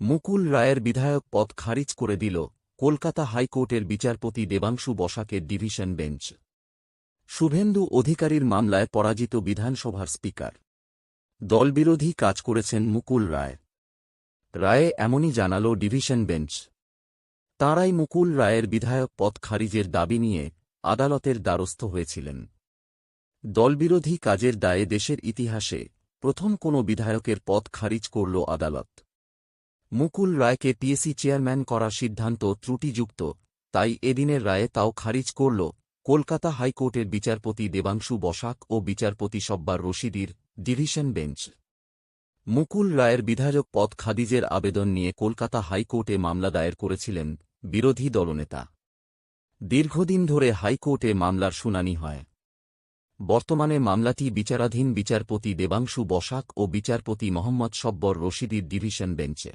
মুকুল রায়ের বিধায়ক পদ খারিজ করে দিল কলকাতা হাইকোর্টের বিচারপতি দেবাংশু বসাকের ডিভিশন বেঞ্চ। শুভেন্দু অধিকারীর মামলায় পরাজিত বিধানসভার স্পিকার। দলবিরোধী কাজ করেছেন মুকুল রায়। রায়ে এমনই জানাল ডিভিশন বেঞ্চ। তাঁরাই মুকুল রায়ের বিধায়ক পদ খারিজের দাবি নিয়ে আদালতের দ্বারস্থ হয়েছিলেন। দলবিরোধী কাজের দায়ে দেশের ইতিহাসে প্রথম কোনো বিধায়কের পদ খারিজ করল আদালত। মুকুল রায়কে পিএসি চেয়ারম্যান করার সিদ্ধান্ত ত্রুটিযুক্ত, তাই এদিনের রায়ে তাও খারিজ করল কলকাতা হাইকোর্টের বিচারপতি দেবাংশু বসাক ও বিচারপতি সব্বার রশিদির ডিভিশন বেঞ্চ। মুকুল রায়ের বিধায়ক পদ খাদিজের আবেদন নিয়ে কলকাতা হাইকোর্টে মামলা দায়ের করেছিলেন বিরোধী দলনেতা। দীর্ঘদিন ধরে হাইকোর্টে মামলার শুনানি হয়। বর্তমানে মামলাটি বিচারাধীন বিচারপতি দেবাংশু বসাক ও বিচারপতি মোহাম্মদ সব্বর রশিদির ডিভিশন বেঞ্চে।